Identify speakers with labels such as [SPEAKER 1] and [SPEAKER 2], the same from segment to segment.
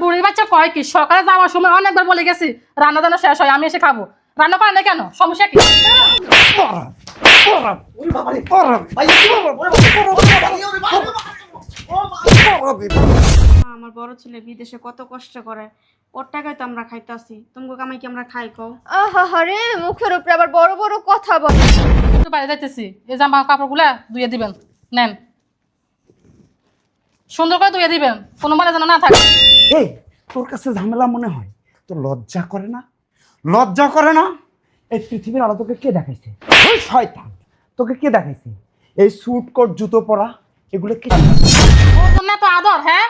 [SPEAKER 1] বুড়ি বাচ্চা কয় কি? সকালে যাওয়ার সময় অনেকবার বলে গেছি রান্না যেন শেষ হয় আমি এসে খাব। রান্না করে না কেন? সমস্যা কি?
[SPEAKER 2] আমার বড় ছেলে বিদেশে কত কষ্ট করে। ওর টাকায় তো আমরা খাইতাছি। তুমি কামাই কি আমরা খাই কও?
[SPEAKER 3] আহা রে মুখের উপরে আবার বড় বড় কথা বলে।
[SPEAKER 1] একটু বাইরে যাইতেছি। এই জামা কাপড়গুলা ধুয়ে দিবেন। নেন। সুন্দর করে ধুয়ে দিবেন কোনো মানে যেন না থাকে।
[SPEAKER 4] এই তোর কাছে ঝামেলা মনে হয়? তোর লজ্জা করে না? লজ্জা করে না? এই পৃথিবীর আলো তোকে কে দেখাইছে? ওই শয়তান তোকে কে দেখাইছে? এই স্যুট কোট জুতো পরা এগুলো কে
[SPEAKER 1] বোঝেন না তো আদর হ্যাঁ?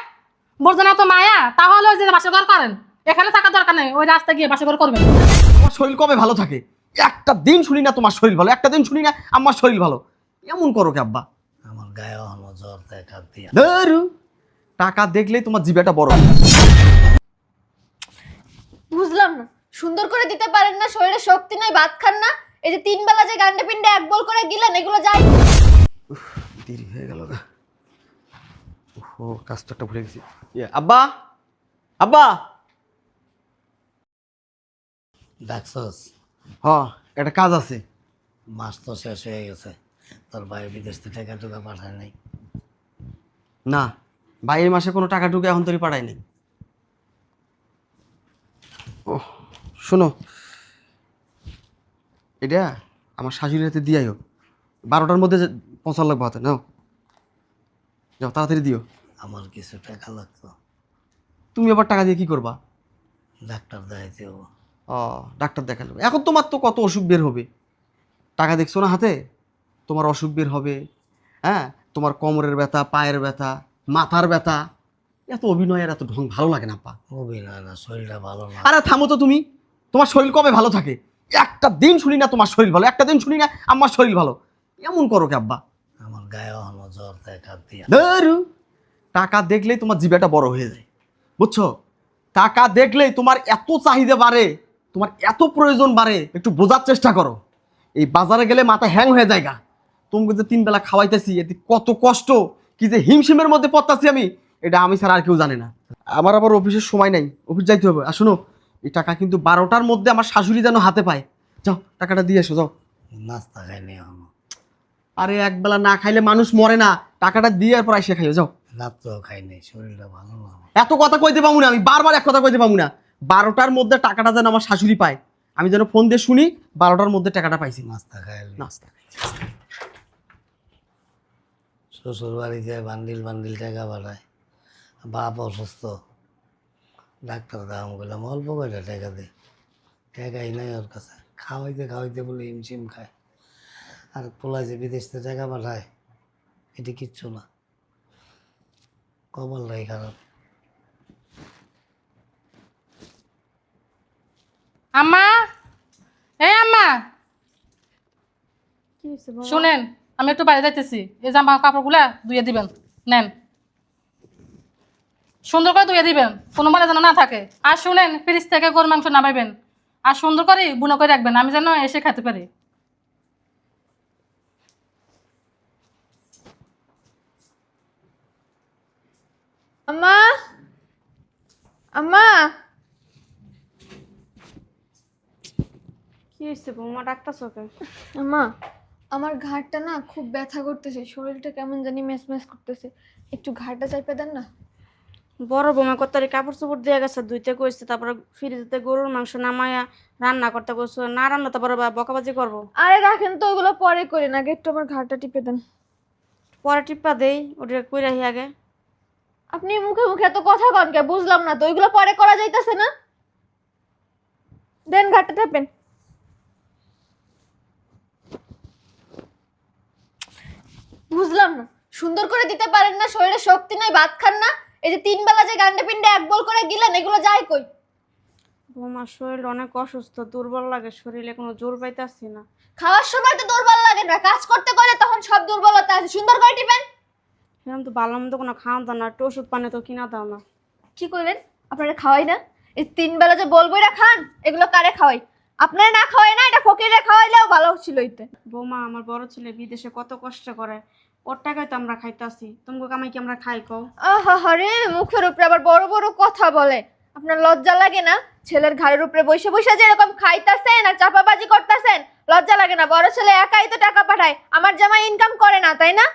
[SPEAKER 1] বোঝেন না তো মায়া তাহলে ওই যে বাসা ঘর করেন। এখানে থাকার দরকার নেই ওই রাস্তায় গিয়ে বাসা ঘর করবেন।
[SPEAKER 5] তোমার শরীর কবে ভালো থাকে? একটা দিন শুনি না তোমার শরীর ভালো একটা দিন শুনি না আমার শরীর ভালো। এমন করো কে আব্বা?
[SPEAKER 6] গায়ে হলো জ্বর দেখা দিয়া
[SPEAKER 5] টাকা দেখলেই তোমার জিবাটা বড়।
[SPEAKER 3] বুঝলাম না সুন্দর করে দিতে পারেন না শরীরে শক্তি নাই ভাত খান না এই যে তিন বেলা যে গান্ডে পিন্ডে এক বল করে গিলেন এগুলো যাই।
[SPEAKER 5] দেরি হয়ে গেল গা। ও কাজটা একটা ভুলে গেছি। ইয়ে, আব্বা আব্বা।
[SPEAKER 6] ডাকছস?
[SPEAKER 5] হ একটা কাজ আছে।
[SPEAKER 6] মাস তো শেষ হয়ে গেছে। তোর ভাই বিদেশ থেকে টাকা টুকা পাঠায় নাই।
[SPEAKER 5] না বাইরের মাসে কোনো টাকা টুকু এখন তৈরি পাঠায়নি ও শোনো এটা আমার শাশুড়ির হাতে দিয়াইও বারোটার মধ্যে পৌঁছার লাগবে হাতে নাও। যাও তাড়াতাড়ি দিও।
[SPEAKER 6] আমার কিছু টাকা লাগতো।
[SPEAKER 5] তুমি আবার টাকা দিয়ে কি করবা?
[SPEAKER 6] ডাক্তার দেখাইতে
[SPEAKER 5] ও ডাক্তার দেখাল। এখন তোমার তো কত অসুখ বের হবে। টাকা দেখছ না হাতে? তোমার অসুখ বের হবে হ্যাঁ? তোমার কোমরের ব্যথা পায়ের ব্যথা মাথার ব্যথা। এত অভিনয়ের এত ঢং ভালো লাগে না পা
[SPEAKER 6] অভিনয় না শরীরটা ভালো না।
[SPEAKER 5] আরে থামো তো তুমি। তোমার শরীর কবে ভালো থাকে? একটা দিন শুনি না তোমার শরীর ভালো একটা দিন শুনি না আমার শরীর ভালো। এমন করো কে আব্বা?
[SPEAKER 6] আমার গায়ে হলো জ্বর দেখা দিয়া
[SPEAKER 5] ধরু। টাকা দেখলেই তোমার জিবাটা বড় হয়ে যায় বুঝছ? টাকা দেখলেই তোমার এত চাহিদা বাড়ে তোমার এত প্রয়োজন বাড়ে একটু বোঝার চেষ্টা করো। এই বাজারে গেলে মাথা হ্যাং হয়ে যায় গা। তোমাকে যে তিন বেলা খাওয়াইতেছি এতে কত কষ্ট কি যে হিমশিমের মধ্যে পড়তাছি আমি এটা আমি ছাড়া আর কেউ জানে না। আমার আবার অফিসের সময় নাই অফিস যাইতে হবে। আর শোনো এই টাকা কিন্তু বারোটার মধ্যে আমার শাশুড়ি যেন হাতে পায়। যাও টাকাটা দিয়ে এসো যাও।
[SPEAKER 6] নাস্তা খাইনি
[SPEAKER 5] আরে একবেলা না খাইলে মানুষ মরে না টাকাটা দিয়ে এরপর এসে খাইও যাও।
[SPEAKER 6] খাইনি শরীরটা ভালো না।
[SPEAKER 5] এত কথা কইতে পাবো না আমি বারবার এক কথা কইতে পাবো না। বারোটার মধ্যে টাকাটা যেন আমার শাশুড়ি পায় আমি যেন ফোন দিয়ে শুনি বারোটার মধ্যে টাকাটা পাইছি।
[SPEAKER 6] নাস্তা খাইলি
[SPEAKER 5] নাস্তা
[SPEAKER 6] শ্বশুর বাড়িতে বান্ডিল বান্ডিল টাকা পাঠায়। বাপ অসুস্থ ডাক্তার দাম করলাম অল্প কয়টা টাকা দে। টাকাই নাই ওর কাছে। খাওয়াইতে খাওয়াইতে বলে হিমশিম খায়। আর পোলাই যে বিদেশ থেকে টাকা পাঠায় এটি কিচ্ছু না। কবলটাই খারাপ।
[SPEAKER 1] আম্মা! এই আম্মা? শুনেন। আমি একটু বাইরে যাইতেছি। এই জামা কাপড়গুলা ধুয়ে দিবেন। নেন। সুন্দর করে ধুয়ে দিবেন। কোনো মানে যেন না থাকে। আর শুনেন ফ্রিজ থেকে গরু মাংস নামাইবেন। আর সুন্দর করে বুনো করে রাখবেন। আমি যেন এসে খেতে পারি।
[SPEAKER 3] আম্মা! আম্মা!
[SPEAKER 2] কি হয়েছে বৌমা? ডাক্তার চোখে
[SPEAKER 3] আম্মা! আমার ঘাড়টা না খুব ব্যথা করতেছে শরীরটা কেমন জানি ম্যাচ ম্যাচ করতেছে। একটু ঘাড়টা চাইপে দেন না।
[SPEAKER 2] বড় বৌমা কত কাপড় চোপড় দিয়ে গেছে ধুইতে কইছে তারপরে ফ্রিজেতে গরুর মাংস নামায়া রান্না করতে কইছে না রান্না তারপরে বা বকাবাজি করব।
[SPEAKER 3] আরে রাখেন তো ওগুলো পরে করি না আগে একটু আমার ঘাড়টা টিপে দেন।
[SPEAKER 2] পরে টিপ্পা দেই ওটা কই রাখি আগে।
[SPEAKER 3] আপনি মুখে মুখে এত কথা কন কে বুঝলাম না তো ওইগুলো পরে করা যাইতাছে না? দেন ঘাটটা টেপেন। বুঝলাম না। সুন্দর করে দিতে পারেন না শরীরে শক্তি নাই ভাত খান না। এই যে তিন বেলা যে গান্ডে পিন্ডে এক বল করে গিলেন এগুলো যায় কই?
[SPEAKER 2] বৌমার শরীর অনেক অসুস্থ দুর্বল লাগে শরীরে কোনো জোর পাইতেছি না।
[SPEAKER 3] খাওয়ার সময় তো দুর্বল লাগে না কাজ করতে করে তখন সব দুর্বলতা আছে। সুন্দর করে টিপেন।
[SPEAKER 2] এরকম তো ভালো মন্দ কোনো খাওয়া দাও না একটু ওষুধ পানি তো কিনা দাও না।
[SPEAKER 3] কি কইলেন? আপনারা খাওয়াই না? এই তিন বেলা যে বলব এরা খান এগুলো কারে খাওয়াই? আপনারা না খাওয়াই না এটা ফকিরে খাওয়াইলেও ভালো ছিল এতে।
[SPEAKER 2] বৌমা আমার বড় ছেলে বিদেশে কত কষ্ট করে। ওর টাকায় তো আমরা খাইতাছি। তোমাকে কামাই কি আমরা খাই কও?
[SPEAKER 3] আহা হরে মুখের উপরে আবার বড় বড় কথা বলে। আপনার লজ্জা লাগে না? ছেলের ঘাড়ের উপরে বসে বসে যে এরকম খাইতাছেন আর চাপাবাজি করতেছেন লজ্জা লাগে না? বড় ছেলে একাই তো টাকা পাঠায় আমার জামাই ইনকাম করে না তাই না?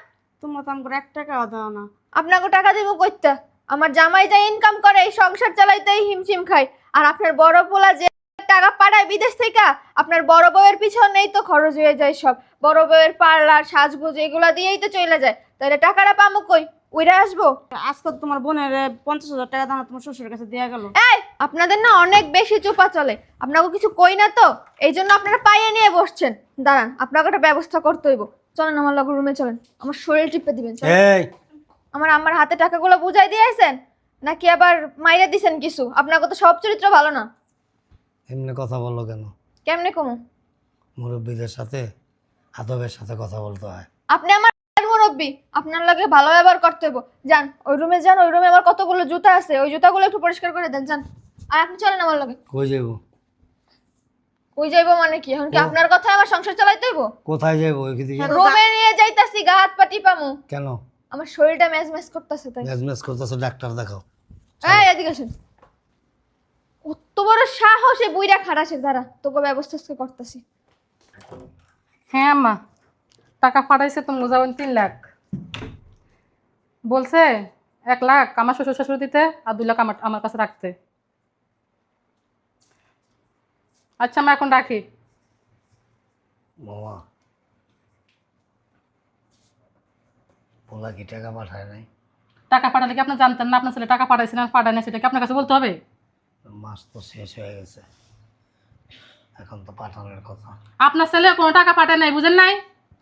[SPEAKER 2] তোমরা তো আমাকে এক টাকাও দাও না।
[SPEAKER 3] আপনাকে টাকা দিব কইতে। আমার জামাই যা ইনকাম করে এই সংসার চালাইতেই হিমশিম খায়। আর আপনার বড় পোলা যে টাকা পাঠায় বিদেশ থেকে আপনার বড় বউয়ের পিছনেই তো খরচ হয়ে যায় সব। বড় বউয়ের পার্লার সাজগোজ এগুলা দিয়েই তো চলে যায়। তাহলে টাকাটা পামু কই? উইরা আসব?
[SPEAKER 2] আজকে তোমার বোনের পঞ্চাশ হাজার টাকা দাম তোমার শ্বশুরের কাছে দেওয়া গেল।
[SPEAKER 3] এই আপনাদের না অনেক বেশি চোপা চলে। আপনাকে কিছু কই না তো? এই জন্য আপনারা পাইয়ে নিয়ে বসছেন। দাঁড়ান আপনাকে একটা ব্যবস্থা করতে হইব। চলেন আমার লগর রুমে চলেন। আমার শরীর টিপে দিবেন
[SPEAKER 6] এই।
[SPEAKER 3] আমার আমার হাতে টাকাগুলো বুঝাই দিয়েছেন? নাকি আবার মাইরা দিছেন কিছু? আপনাকে তো সব চরিত্র ভালো না।
[SPEAKER 6] এমনি কথা বলল কেন?
[SPEAKER 3] কেমনে কমু?
[SPEAKER 6] মুরব্বীদের সাথে আদবের সাথে কথা বলতে হয়।
[SPEAKER 3] আপনি আমার মুরব্বী আপনার লাগে ভালো ব্যবহার করতে হইব। যান ওই রুমে যান ওই রুমে আমার কতগুলো জুতা আছে ওই জুতাগুলো একটু পরিষ্কার করে দেন যান। আর আপনি চলেন আমার লগে।
[SPEAKER 6] কই যাইব?
[SPEAKER 3] কই যাইবো মানে কি? এখন কি আপনার কথা আমার সংসার চালাইতে হইব?
[SPEAKER 6] কোথায় যাইব? ওইদিকে
[SPEAKER 3] রুমে নিয়ে যাইতাছি গা হাত পাটি পামু
[SPEAKER 6] কেন?
[SPEAKER 3] আমার শরীরটা ম্যাজ ম্যাজ করতেছে তাই।
[SPEAKER 6] ম্যাজমেজ করতেছো ডাক্তার দেখাও।
[SPEAKER 3] এই এদিকে আসেন। কত বড় সাহস বুইরা খারাসের দ্বারা তোকে ব্যবস্থা আজকে করতেছি।
[SPEAKER 1] হ্যাঁ আম্মা। টাকা পাঠাইছে তুমি যাবেন তিন লাখ। বলছে এক লাখ আমার শ্বশুর শাশুড়ি দিতে আর দুই লাখ আমার আমার কাছে রাখতে। আচ্ছা আমি এখন রাখি।
[SPEAKER 6] মামা পোলা কি টাকা পাঠায় নাই?
[SPEAKER 1] টাকা পাঠালে কি আপনি জানতেন না? আপনার ছেলে টাকা পাঠাইছে না পাঠায় না সেটা কি আপনার কাছে বলতে হবে?
[SPEAKER 6] মাস তো শেষ হয়ে গেছে। এখন তো পাঠানোর কথা।
[SPEAKER 1] আপনার ছেলে কোনো টাকা পাঠায় নাই বুঝেন নাই?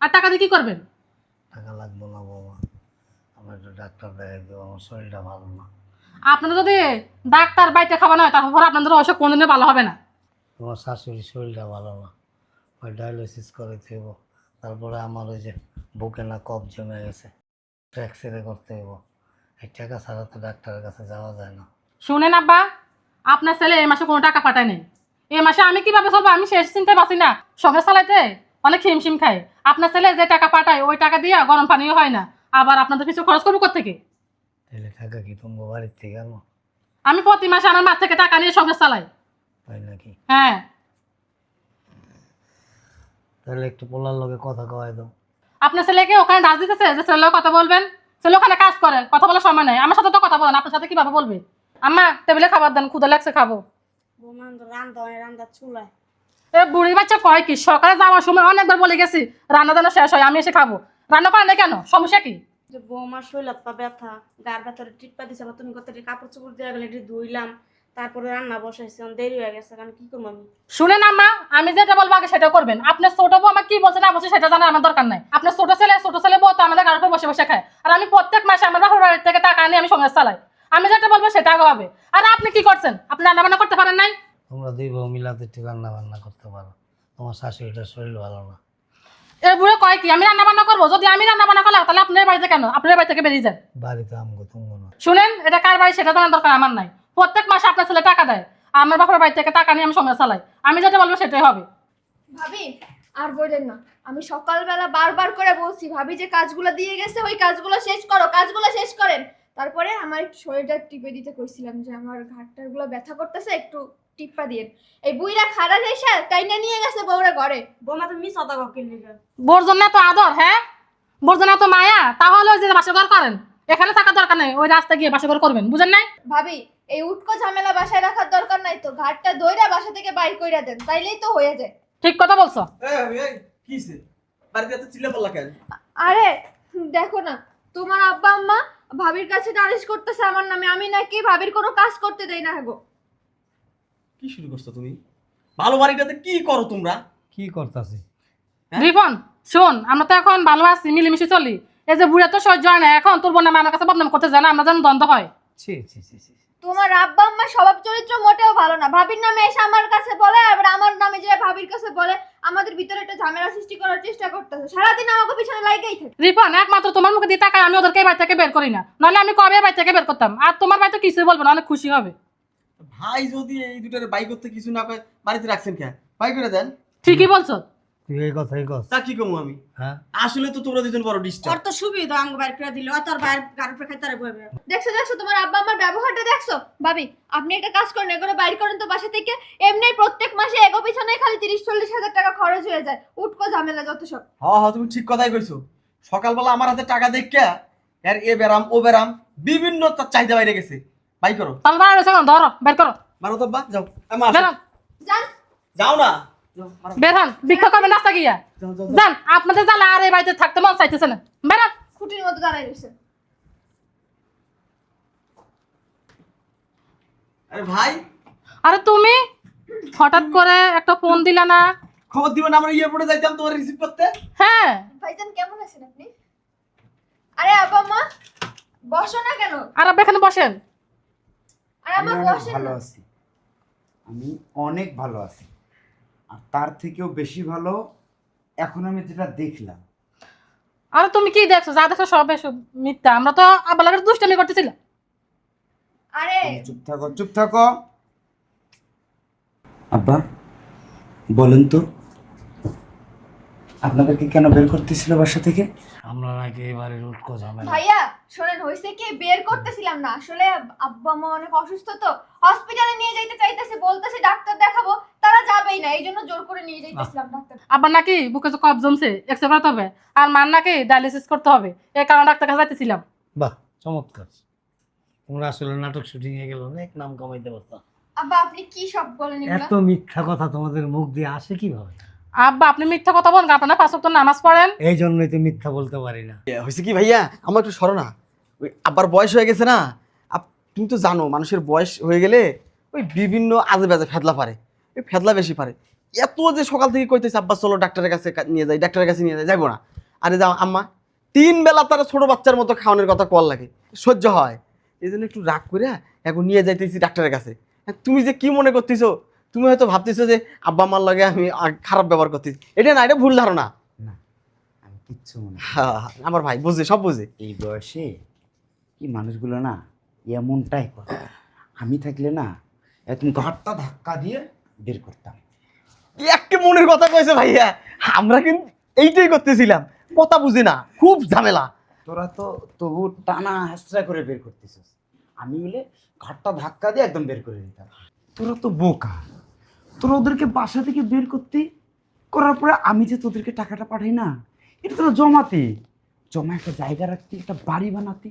[SPEAKER 1] আর টাকা দিয়ে কি করবেন?
[SPEAKER 6] টাকা লাগবো না বৌমা আমি একটু ডাক্তার দেখাই দেবো আমার শরীরটা ভালো না।
[SPEAKER 1] আপনার যদি ডাক্তার বাইতে খাওয়ানো হয় তারপর আপনাদের অসুখ কোনোদিনও ভালো হবে না।
[SPEAKER 6] তোমার শাশুড়ির শরীরটা ভালো না। ওই ডায়ালিসিস করে দেব তারপরে আমার ওই যে বুকে না কফ জমে গেছে এক্স রে করতে হইব। এই টাকা ছাড়া তো ডাক্তারের কাছে যাওয়া যায় না।
[SPEAKER 1] শুনেন আব্বা আপনার ছেলে এই মাসে কোনো টাকা পাঠায় নেই। এই মাসে আমি কীভাবে চলবো? আমি শেষ চিনতে পারছি না। সংসার চালাইতে অনেক হিমশিম খাই আপনার ছেলে যে টাকা পাঠায় ওই টাকা দিয়ে গরম পানিও হয় না। আবার আপনাদের কিছু খরচ করব থেকে
[SPEAKER 6] তাহলে টাকা কি তোমার বাড়ির থেকে আনো?
[SPEAKER 1] আমি প্রতি মাসে আমার মার থেকে টাকা নিয়ে সংসার চালাই।
[SPEAKER 6] তাই নাকি?
[SPEAKER 1] হ্যাঁ।
[SPEAKER 6] তাহলে একটু পোলার লগে কথা কয় দাও।
[SPEAKER 1] আপনার ছেলেকে ওখানে ডাক দিতেছে? যে কথা বলবেন? ছেলে ওখানে কাজ করে কথা বলার সময় নাই। আমার সাথে তো কথা বলেন আপনার সাথে কীভাবে বলবে? আম্মা টেবিলে খাবার দেন ক্ষুদা লাগছে খাব।
[SPEAKER 2] বৌমা
[SPEAKER 1] এ বুড়ি বাচ্চা কয় কি? সকালে যাওয়ার সময় অনেকবার বলে গেছি রান্না যেন শেষ হয় আমি এসে খাব। রান্না করেন না কেন? সমস্যা কি?
[SPEAKER 2] যে বৌমার শৈলাত পা ব্যথা গার ব্যথারে টিপ্পা দিছে আবার তুমি কত কাপড় চোপড় দেওয়া গেলে এটি ধুইলাম তারপরে রান্না বসাইছি দেরি হয়ে গেছে কারণ কি করব আমি?
[SPEAKER 1] শুনেন আম্মা আমি যেটা বলব আগে সেটা করবেন। আপনার ছোট বউ আমার কি বলছে না বলছে সেটা জানার আমার দরকার নাই। আপনার ছোট ছেলে ছোট ছেলে বউ তো আমাদের গাড়িতে বসে বসে খায়। আর আমি প্রত্যেক মাসে আমার বাড়ির থেকে টাকা আনি আমি সংসার চালাই। আমি যেটা বলব সেটা আগে হবে। আর আপনি কি করছেন? আপনি রান্না বান্না করতে পারেন নাই?
[SPEAKER 6] তোমরা দুই বউ মিলাতে একটু রান্না বান্না করতে পারো। তোমার শাশুড়িটার শরীর ভালো না।
[SPEAKER 1] এ বুড়ো কয় কি আমি রান্না বান্না করব? যদি আমি রান্না বান্না করলাম তাহলে আপনার বাড়িতে কেন? আপনার বাড়ি থেকে বেরিয়ে যান।
[SPEAKER 6] বাড়িতে আমগো তুমগো না।
[SPEAKER 1] শুনেন এটা কার বাড়ি সেটা জানার দরকার আমার নাই। প্রত্যেক মাসে আপনার ছেলে টাকা দেয়। আমার বাপের বাড়ি থেকে টাকা নিয়ে আমি সংসার চালাই। আমি যেটা বলব সেটাই হবে।
[SPEAKER 3] ভাবি আর বললেন না। আমি সকালবেলা বারবার করে বলছি ভাবি যে কাজগুলো দিয়ে গেছে ওই কাজগুলো শেষ করো কাজগুলো শেষ করেন। তারপরে আমার একটু শরীরটা টিপে দিতে কইছিলাম যে আমার ঘাটটারগুলো ব্যথা করতেছে একটু টিপ্পা দিয়ে এই বুইরা খারাপ এসে টাইনা নিয়ে গেছে বউরা ঘরে।
[SPEAKER 2] বৌমা তুমি মিস অদা কিনলি
[SPEAKER 1] বোর জন্য তো আদর হ্যাঁ? বোর জন্য তো মায়া তাহলে ওই যে বাসা ঘর করেন। এখানে থাকার দরকার নেই ওই রাস্তায় গিয়ে বাসা ঘর করবেন বুঝেন নাই?
[SPEAKER 3] ভাবি এই উটকো ঝামেলা বাসায় রাখার দরকার নাই তো ঘাটটা দইরা বাসা থেকে বাইর কইরা দেন তাইলেই তো হয়ে যায়।
[SPEAKER 1] ঠিক কথা বলছো।
[SPEAKER 5] কিসে বাড়িতে এত চিল্লা পাল্লা কেন?
[SPEAKER 3] আরে দেখো না তোমার আব্বা আম্মা ভাবির কাছে নালিশ করতেছে আমার নামে আমি নাকি ভাবির কোনো কাজ করতে দেই না গো।
[SPEAKER 5] কি শুরু করছ তুমি? ভালো বাড়িটাতে কি করো তোমরা?
[SPEAKER 6] কি করতাছি?
[SPEAKER 5] হ্যাঁ?
[SPEAKER 1] রিপন শোন আমরা তো এখন ভালো আছি মিলেমিশে চলি। এই যে বুড়া তো সহ্য হয় না এখন তোর বোন আমার কাছে বদনাম করতে না আমরা যেন দ্বন্দ্ব হয়।
[SPEAKER 6] ছি ছি ছি ছি।
[SPEAKER 3] তোমার আব্বা আম্মা স্বভাব চরিত্র মোটেও ভালো না। ভাবির নামে এসে আমার কাছে বলে আবার আমার নামে যে ভাবির কাছে বলে আমাদের ভিতরে একটা ঝামেলা সৃষ্টি করার চেষ্টা করতেছে। সারাদিন আমাকে পিছনে লাগাই থাকে।
[SPEAKER 1] রিপন একমাত্র তোমার মুখে দিয়ে টাকায় আমি ওদেরকে এই বাড়ি থেকে বের করি না। নাহলে আমি কবে এই বাড়ি থেকে বের করতাম? আর তোমার বাড়িতে কিছু বলব না অনেক খুশি হবে।
[SPEAKER 5] ভাই যদি এই দুটার বাই করতে কিছু না কয় বাড়িতে রাখছেন কে? বাই করে দেন।
[SPEAKER 1] ঠিকই বলছো।
[SPEAKER 6] তুই এই কথাই কস
[SPEAKER 5] তা কি কমু আমি?
[SPEAKER 6] হ্যাঁ?
[SPEAKER 5] আসলে তো তোমরা দুজন বড় ডিস্টার্ব
[SPEAKER 2] ওর তো সুবিধা আমাকে বাইর করে দিল। তোর বাইর গাড়ি উপরে খাইতে বইবে
[SPEAKER 3] দেখছ দেখছ তোমার আব্বা আমার ব্যবহারটা দেখছ? ভাবি আপনি একটা কাজ করেন এগুলো বাইর করেন তো বাসা থেকে। এমনি প্রত্যেক মাসে এগো পিছনে খালি তিরিশ চল্লিশ হাজার টাকা খরচ হয়ে যায়। ঝামেলা যত সব।
[SPEAKER 5] হ্যাঁ হ্যাঁ তুমি ঠিক কথাই কইছো। সকালবেলা আমার হাতে টাকা দেখা এর এ বেরাম ও বেরাম বিভিন্ন তার চাহিদা বাইরে গেছে। বাই করো।
[SPEAKER 1] তাহলে ধরো বের করো।
[SPEAKER 5] মারো তো বা যাও। যাও না।
[SPEAKER 1] বের হন ভিক্ষা করবেন রাস্তা গিয়া।
[SPEAKER 5] যাও, যাও, যাও।
[SPEAKER 1] যান আপনাদের জ্বালা আর এই বাড়িতে থাকতে মন চাইতেছে না। বের হন
[SPEAKER 3] খুঁটির মতো দাঁড়াই রয়েছে।
[SPEAKER 5] আরে ভাই।
[SPEAKER 1] আরে তুমি হঠাৎ করে একটা ফোন দিলা না?
[SPEAKER 5] খবর দিবেন আমরা এয়ারপোর্টে যাইতাম তোমার রিসিভ করতে।
[SPEAKER 1] হ্যাঁ।
[SPEAKER 3] ভাইজান কেমন আছেন আপনি? আরে আব্বা মা বসো না কেন?
[SPEAKER 1] আর এখানে বসেন।
[SPEAKER 3] আরে
[SPEAKER 4] আমি
[SPEAKER 3] বসেন
[SPEAKER 4] ভালো আছি। আমি অনেক ভালো আছি। আর তার থেকেও বেশি ভালো এখন আমি যেটা দেখলাম।
[SPEAKER 1] আরে তুমি কি দেখছ? যা দেখছ সব এসব মিথ্যা। আমরা তো আবার দুষ্টামি করতেছিলাম।
[SPEAKER 3] আরে
[SPEAKER 4] চুপ থাকো চুপ থাকো। আব্বা বলেন তো আপনাদেরকে কেন বের করতেছিল বাসা থেকে?
[SPEAKER 6] আমরা নাকি এবারে বাড়ির উটকো ঝামেলা।
[SPEAKER 3] ভাইয়া শোনেন হয়েছে কি বের করতেছিলাম না। আসলে আব্বা মা অনেক অসুস্থ তো। হসপিটালে নিয়ে যাইতে চাইতেছে বলতেছে ডাক্তার দেখাবো। তারা যাবেই না এই জন্য জোর করে নিয়ে যাইতেছিলাম ডাক্তার
[SPEAKER 1] আবার নাকি বুকে যে কফ জমছে এক্সরে করতে হবে। আর মার নাকি ডায়ালিসিস করতে হবে এই কারণে ডাক্তার কাছে যাইতেছিলাম।
[SPEAKER 6] বাহ চমৎকার। তোমরা আসলে নাটক শুটিং এ গেল অনেক নাম কামাইতে পারতাম
[SPEAKER 3] আব্বা আপনি কি সব বলেন এগুলা?
[SPEAKER 6] এত মিথ্যা কথা তোমাদের মুখ দিয়ে আসে কীভাবে?
[SPEAKER 1] আব্বা আপনি মিথ্যা কথা বলেন আপনার পাঁচ ওয়াক্ত নামাজ পড়েন?
[SPEAKER 6] এই জন্যই তো মিথ্যা বলতে পারি না।
[SPEAKER 5] হয়েছে কি ভাইয়া? আমার একটু সরো না। ওই আব্বার বয়স হয়ে গেছে না? আপ- তুমি তো জানো মানুষের বয়স হয়ে গেলে ওই বিভিন্ন আজে বাজে ফেদলা পারে। ফেদলা বেশি পারে। এত যে সকাল থেকে কইতেছে আব্বা চলো ডাক্তারের কাছে নিয়ে যাই ডাক্তারের কাছে নিয়ে যাই যাব না। আরে যাও আম্মা তিন বেলা তারা ছোট বাচ্চার মতো খাওয়ানোর কথা কল লাগে সহ্য হয়। এই জন্য একটু রাগ করে এখন নিয়ে যাইতেছি ডাক্তারের কাছে। হ্যাঁ, তুমি যে কি মনে করতেছো? তুমি হয়তো ভাবতেছো যে আব্বা আমার লাগে আমি খারাপ ব্যবহার করতেছি। এটা না এটা ভুল ধারণা।
[SPEAKER 4] না আমি কিচ্ছু মনে না।
[SPEAKER 5] আমার ভাই বুঝে সব বুঝে।
[SPEAKER 4] এই বয়সে এই মানুষগুলো না এমনটাই করে। আমি থাকলে না তুমি ঘাটটা ধাক্কা দিয়ে বের করতাম।
[SPEAKER 5] একে মনের কথা কয়েছে ভাইয়া আমরা কিন্তু এইটাই করতেছিলাম। কথা বুঝি না খুব ঝামেলা।
[SPEAKER 4] তোরা তো তবু টানা হাসরা করে বের করতেছিস। আমি হলে ঘাটটা ধাক্কা দিয়ে একদম বের করে দিতাম। তোরা তো বোকা। তোরা ওদেরকে বাসা থেকে বের করতে করার পরে আমি যে তোদেরকে টাকাটা পাঠাই না এটা তোরা জমাতে। জমা একটা জায়গা রাখতে একটা বাড়ি বানাতে।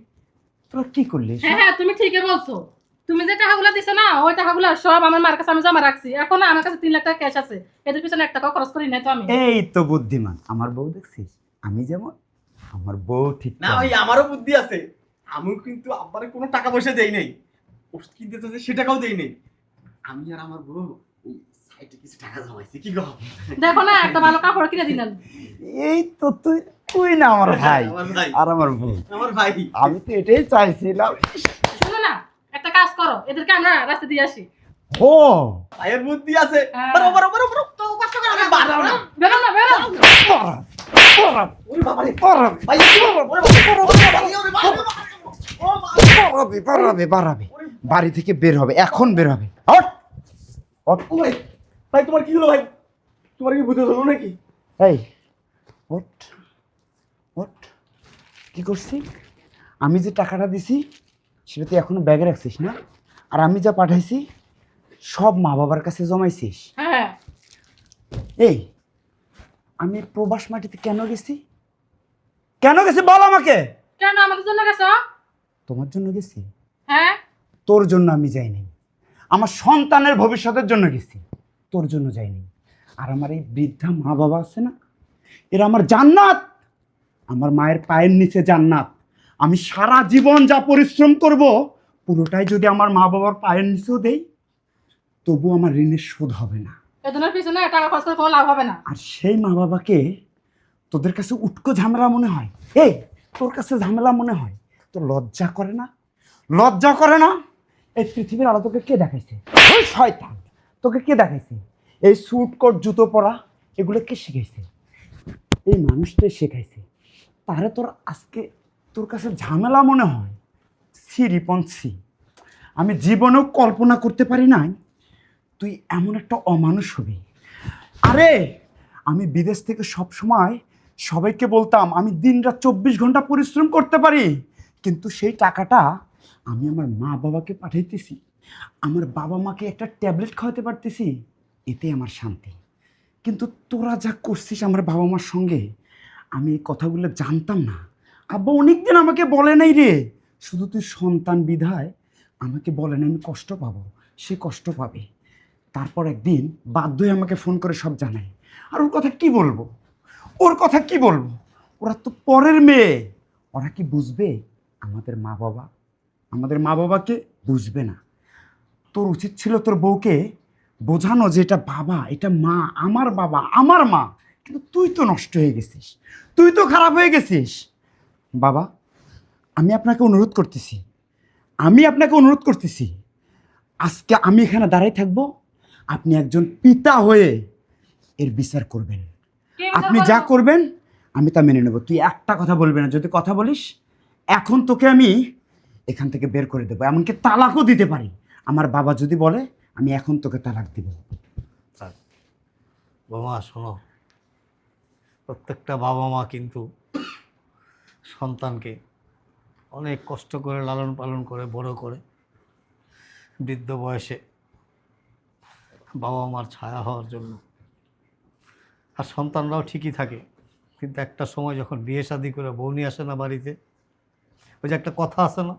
[SPEAKER 4] তোরা কি করলি?
[SPEAKER 1] হ্যাঁ হ্যাঁ তুমি ঠিকই বলছো। তুমি যে টাকাগুলো দিছো না ওই টাকাগুলো সব আমার মার কাছে আমি জমা রাখছি। এখন আমার কাছে তিন লাখ টাকা ক্যাশ আছে। এদের পিছনে এক টাকাও খরচ করি নাই তো আমি।
[SPEAKER 4] এই তো বুদ্ধিমান। আমার বউ দেখছিস? আমি যেমন আমার বউ ঠিক
[SPEAKER 5] না। ভাই আমারও বুদ্ধি আছে। আমিও কিন্তু আব্বারে কোনো টাকা পয়সা দেই নাই। ওষুধ কিনতে চাইছে সে টাকাও দেই নাই। আমি আর আমার বউ ওই সাইডে কিছু টাকা জমাইছি কি গো
[SPEAKER 1] দেখো না একটা ভালো কাপড় কিনে দিলেন
[SPEAKER 4] এই তো তুই তুই না আমার ভাই
[SPEAKER 5] ভাই।
[SPEAKER 4] আর আমার বউ।
[SPEAKER 5] আমার ভাই।
[SPEAKER 4] আমি তো এটাই চাইছিলাম।
[SPEAKER 1] না একটা কাজ করো এদেরকে আমরা রাস্তা দিয়ে আসি
[SPEAKER 4] ও
[SPEAKER 5] বুদ্ধি আছে
[SPEAKER 1] হ্যাঁ। তো কষ্ট করে
[SPEAKER 5] না।
[SPEAKER 1] বেরো না বেরো
[SPEAKER 5] ওরে বাবা রে ভাই ওরে বাবা ওরে বাবা।
[SPEAKER 4] বাড়ি থেকে বের হবে এখন বের হবে হট! হট!
[SPEAKER 5] ভাই ভাই তোমার কি হলো ভাই তোমার কি বুদ্ধি হলো নাকি
[SPEAKER 4] এই ওট ওট কি করছি আমি যে টাকাটা দিছি সেটা তুই এখনও ব্যাগে রাখছিস না? আর আমি যা পাঠাইছি সব মা বাবার কাছে জমাইছিস।
[SPEAKER 1] হ্যাঁ।
[SPEAKER 4] এই আমি প্রবাস মাটিতে কেন গেছি? কেন গেছি বল আমাকে?
[SPEAKER 1] কেন? আমাদের জন্য গেছো?
[SPEAKER 4] তোমার জন্য গেছি?
[SPEAKER 1] হ্যাঁ।
[SPEAKER 4] তোর জন্য আমি যাইনি আমার সন্তানের ভবিষ্যতের জন্য গেছি। তোর জন্য যাইনি আর আমার এই বৃদ্ধা মা বাবা আছে না এরা আমার জান্নাত। আমার মায়ের পায়ের নিচে জান্নাত। আমি সারা জীবন যা পরিশ্রম করব পুরোটাই যদি আমার মা বাবার পায়ের নিচেও দেই তবু আমার ঋণের শোধ হবে না।
[SPEAKER 1] এদের পিছনে টাকা খরচ করে কোনো লাভ হবে না।
[SPEAKER 4] আর সেই মা বাবাকে তোদের কাছে উটকো ঝামেলা মনে হয়? এই তোর কাছে ঝামেলা মনে হয়? তোর লজ্জা করে না? লজ্জা করে না? এই পৃথিবীর আলো তোকে কে দেখাইছে? শয়তান তোকে কে দেখাইছে? এই স্যুট কোট জুতো পরা এগুলো কে শিখাইছে? এই মানুষটাই শেখাইছে। তাহলে তোর আজকে তোর কাছে ঝামেলা মনে হয়? সি রিপন সি আমি জীবনেও কল্পনা করতে পারি নাই, তুই এমন একটা অমানুষ হবি। আরে, আমি বিদেশ থেকে সব সময় সবাইকে বলতাম, আমি দিনরাত চব্বিশ ঘণ্টা পরিশ্রম করতে পারি। কিন্তু সেই টাকাটা আমি আমার মা বাবাকে পাঠাইতেছি। আমার বাবা মাকে একটা ট্যাবলেট খাওয়াতে পারতেছি, এতে আমার শান্তি। কিন্তু তোরা যা করছিস আমার বাবা মার সঙ্গে, আমি এই কথাগুলো জানতাম না। আব্বা অনেকদিন আমাকে বলে নাই রে। শুধু তুই সন্তান বিধায় আমাকে বলে না আমি কষ্ট পাবো, সে কষ্ট পাবে। তারপর একদিন বাধ্য হয়ে আমাকে ফোন করে সব জানায়। আর ওর কথা কি বলব? ওর কথা কি বলব? ওরা তো পরের মেয়ে। ওরা কি বুঝবে আমাদের মা বাবা? আমাদের মা বাবাকে বুঝবে না। তোর উচিত ছিল তোর বউকে বোঝানো যে এটা বাবা, এটা মা, আমার বাবা, আমার মা। কিন্তু তুই তো নষ্ট হয়ে গেছিস। তুই তো খারাপ হয়ে গেছিস। বাবা আমি আপনাকে অনুরোধ করতেছি। আমি আপনাকে অনুরোধ করতেছি। আজকে আমি এখানে দাঁড়াই থাকব। আপনি একজন পিতা হয়ে এর বিচার করবেন। আপনি যা করবেন আমি তা মেনে নেব। তুই একটা কথা বলবি না যদি কথা বলিস এখন তোকে আমি এখান থেকে বের করে দেবো। এমনকি তালাকও দিতে পারি। আমার বাবা যদি বলে আমি এখন তোকে তালাক দিব।
[SPEAKER 6] বাবা শোনো। প্রত্যেকটা বাবা মা কিন্তু সন্তানকে অনেক কষ্ট করে লালন পালন করে, বড় করে। বৃদ্ধ বয়সে বাবা মার ছায়া হওয়ার জন্য। আর সন্তানরাও ঠিকই থাকে, কিন্তু একটা সময় যখন বিয়ে শাদি করে বউ নিয়ে আসে না বাড়িতে, ওই যে একটা কথা আছে না,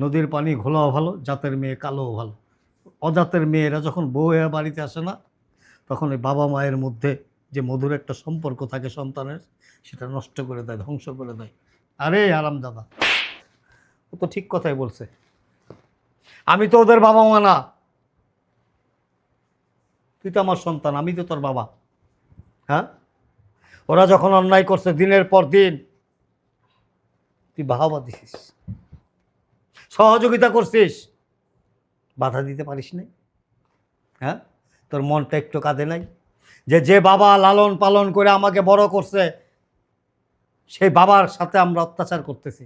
[SPEAKER 6] নদীর পানি ঘোলাও ভালো, জাতের মেয়ে কালোও ভালো। অজাতের মেয়েরা যখন বউ বাড়িতে আসে না, তখন ওই বাবা মায়ের মধ্যে যে মধুর একটা সম্পর্ক থাকে সন্তানের সেটা নষ্ট করে দেয়, ধ্বংস করে দেয়। আরে আরাম দাদা, ও তো ঠিক কথাই বলছে। আমি তো ওদের বাবা মা না। তুই তো আমার সন্তান, আমি তো তোর বাবা। হ্যাঁ? ওরা যখন অন্যায় করছে দিনের পর দিন, তুই বাহাবা দিছিস সহযোগিতা করছিস। বাধা দিতে পারিস নাই। হ্যাঁ? তোর মনটা একটু কাঁদে নাই। যে যে বাবা লালন পালন করে আমাকে বড় করছে সেই বাবার সাথে আমরা অত্যাচার করতেছি।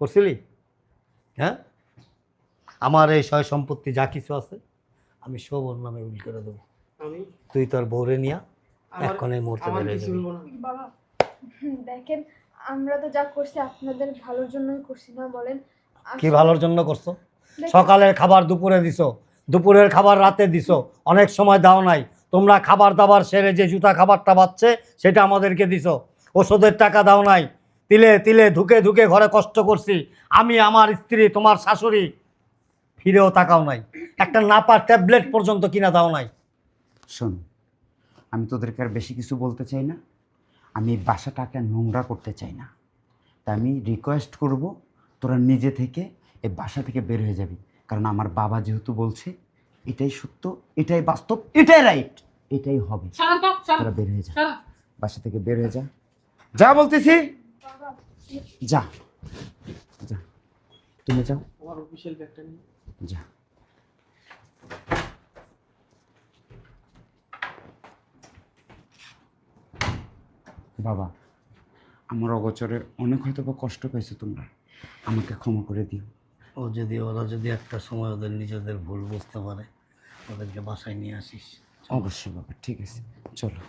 [SPEAKER 6] করছিলি? হ্যাঁ? আমার এই সয় সম্পত্তি যা কিছু আছে আমি সব ওর নামে উল করে দেবো। তুই তোর বউরে নিয়া এখন এই মুহূর্তে যাবি।
[SPEAKER 3] বাবা দেখেন আমরা তো যা করছি আপনাদের ভালোর জন্যই করছি না বলেন।
[SPEAKER 6] কি ভালোর জন্য করছ? সকালের খাবার দুপুরে দিছো দুপুরের খাবার রাতে দিছো অনেক সময় দাও নাই। তোমরা খাবার দাবার সেরে যে জুতা খাবারটা বাচ্ছে সেটা আমাদেরকে দিছো। ওষুধের টাকা দাও নাই। তিলে তিলে ধুকে ধুকে ঘরে কষ্ট করছি। আমি আমার স্ত্রী তোমার শাশুড়ি ফিরেও তাকাও নাই। একটা নাপা ট্যাবলেট পর্যন্ত কিনা দাও নাই।
[SPEAKER 4] শোন আমি তোদেরকে আর বেশি কিছু বলতে চাই না। আমি এই বাসাটাকে নোংরা করতে চাই না। তাই আমি রিকোয়েস্ট করব তোরা নিজে থেকে এই বাসা থেকে বের হয়ে যাবি। কারণ আমার বাবা যেহেতু বলছে এটাই সত্য এটাই বাস্তব এটাই রাইট এটাই হবে।
[SPEAKER 1] তো,
[SPEAKER 4] তোরা বের হয়ে যা। বাসা থেকে বের হয়ে যা। যা বলতেছি। যা। যা। তুমি যাও।
[SPEAKER 5] আমার অফিসিয়াল ব্যাগটা নিয়ে।
[SPEAKER 4] যা। বাবা আমার অগোচরে অনেক হয়তো বা কষ্ট পেয়েছ তোমরা। আমাকে ক্ষমা করে দিও।
[SPEAKER 6] ও যদি ওরা যদি একটা সময় ওদের নিজেদের ভুল বুঝতে পারে ওদেরকে বাসায় নিয়ে আসিস।
[SPEAKER 4] অবশ্যই বাবা ঠিক আছে। চলো।